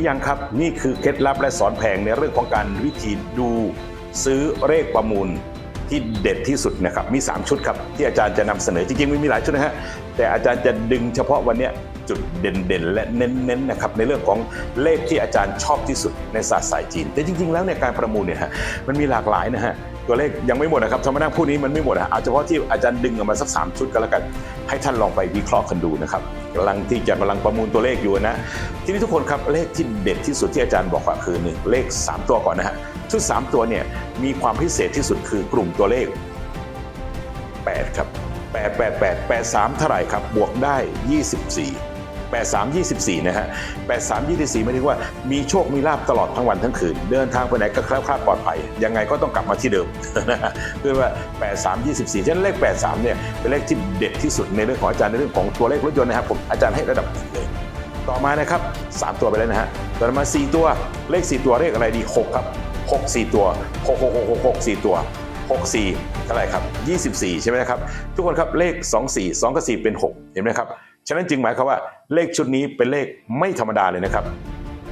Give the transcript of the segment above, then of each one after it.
รือยังครับ นี่คือเคล็ดลับและสอนแผงในเรื่องของการวิธีดูซื้อเลขประมูลที่เด็ดที่สุดนะครับมี 3 ชุดครับ ที่อาจารย์จะนำเสนอจริงๆมันมีหลายชุดนะฮะแต่อาจารย์จะดึงเฉพาะวันนี้จุดเด่นๆ และเน้นๆนะครับในเรื่องของเลขที่อาจารย์ชอบที่สุดในศาสตร์สายจีน แต่จริง ๆ แล้วเนี่ยการประมูลเนี่ยฮะมันมีหลากหลายนะฮะ ตัวเลขยังไม่หมดนะครับธรรมดาพูดนี้มันไม่หมดนะเอาเฉพาะที่อาจารย์ดึงออกมาสักสามชุดก็แล้วกัน ให้ท่านลองไปวิเคราะห์กันดูนะครับกำลังที่จะกำลังประมูลตัวเลขอยู่นะ ทีนี้ทุกคนครับเลขที่เด็ดที่สุดที่อาจารย์บอกว่าคือหนึ่งเลข 3 ตัวก่อนนะฮะชุด3ตัวเนี่ยมีความพิเศษที่สุดคือกลุ่มตัวเลข 8 ครับ 8 8 8 8 3 เท่าไหร่ครับบวกได้ 24 8 3 24 นะฮะ8 3 24หมายถึงว่ามีโชคมีลาบตลอดทั้งวันทั้งคืน เดินทางไปไหนก็แคล้วคลาดปลอดภัย ยังไงก็ต้องกลับมาที่เดิมนะฮะคือว่า 8 3 24ฉะนั้นเลข 8 3 เนี่ยเป็นเลขที่เด็ดที่สุดในเรื่องของอาจารย์ในเรื่องของตัวเลขรถยนต์นะครับผมอาจารย์ให้ระดับหนึ่งเลยต่อมานะครับ 3 ตัวไปแล้วนะฮะต่อมา 4 ตัวเลข 4 ตัวเลขอะไรดี6ครับ6 4 ตัว6 6 6 6 6 4ตัว 6 4เท่าไหร่ครับ 24 ใช่ไหมครับ ทุกคนครับเลข 2 4 2กับ4เป็น 6 เห็นไหมครับ ฉะนั้นจึงหมายความว่าเลขชุดนี้เป็นเลขไม่ธรรมดาเลยนะครับ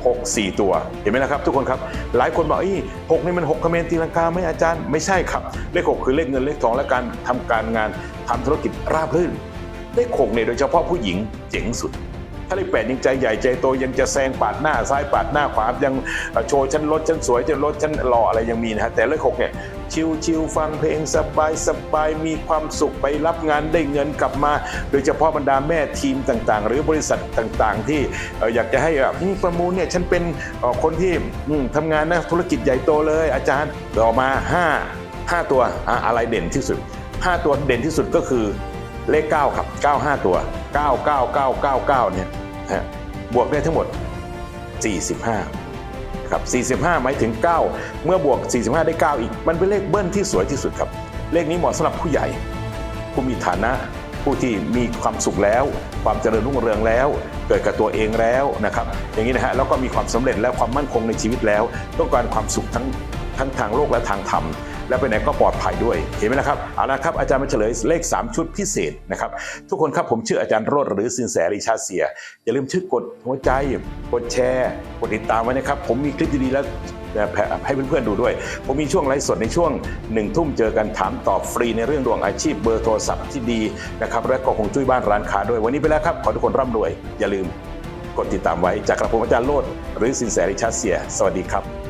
6 4 ตัวเห็นไหมนะครับ ทุกคนครับหลายคนบอกอีหกนี่มัน6คอมเมนตีลังกาไหม่อาจารย์ไม่ใช่ครับ เลข 6 คือเลขเงินเลขทองและการทำการงานทำธุรกิจราบรื่น เลขหกเนี่ยโดยเฉพาะผู้หญิงเจ๋งสุด ถ้าเลขแปดยังใจใหญ่ใจโตยังจะแซงปาดหน้าซ้ายปาดหน้าขวายังโชว์ฉันรถฉันสวยฉันรถฉันหล่ออะไรยังมีนะฮะแต่เลขหกเนี่ยชิวชิวๆฟังเพลงสบายสบายมีความสุขไปรับงานได้เงินกลับมา โดยเฉพาะบรรดาแม่ทีมต่างๆ หรือบริษัทต่างๆ ที่อยากจะให้แบบประมูลเนี่ยฉันเป็นคนที่อืมทำงานนะธุรกิจใหญ่โตเลย อาจารย์ต่อมาห้าห้าตัวอะอะไรเด่นที่สุดห้าตัวเด่นที่สุดก็คือ เลข 9 ครับ 9 5 ตัว 9 9 9 9 9 เนี่ยฮะบวกได้ทั้งหมด 45 ครับ 45 หมายถึง 9 เมื่อบวก 45 ได้ 9 อีก มันเป็นเลขเบิ้ลที่สวยที่สุดครับ เลขนี้เหมาะสำหรับผู้ใหญ่ ผู้มีฐานะผู้ที่มีความสุขแล้ว ความเจริญรุ่งเรืองแล้ว เกิดกับตัวเองแล้วนะครับ อย่างนี้นะฮะแล้วก็มีความสำเร็จและความมั่นคงในชีวิตแล้ว ต้องการความสุขทั้งทั้งทางโลกและทางธรรม และไปไหนก็ปลอดภัยด้วยเห็นไหมนะครับเอาละครับอาจารย์มาเฉลยเลข 3 ชุดพิเศษนะครับทุกคนครับผมชื่ออาจารย์โรดหรือสินแสริชาเสีย อย่าลืมชื่อกดหัวใจ กดแชร์ กดติดตามไว้นะครับ ผมมีคลิปดีๆแล้วให้เพื่อนๆดูด้วย ผมมีช่วงไลฟ์สดในช่วงหนึ่งทุ่มเจอกันถามตอบฟรีในเรื่องดวงอาชีพเบอร์โทรศัพท์ที่ดีนะครับและก็คงจุ้ยบ้านร้านค้าด้วยวันนี้ไปแล้วครับ ขอทุกคนร่ำรวย อย่าลืมกดติดตามไว้จากกระผมอาจารย์โลดหรือสินแสริชาเสีย สวัสดีครับ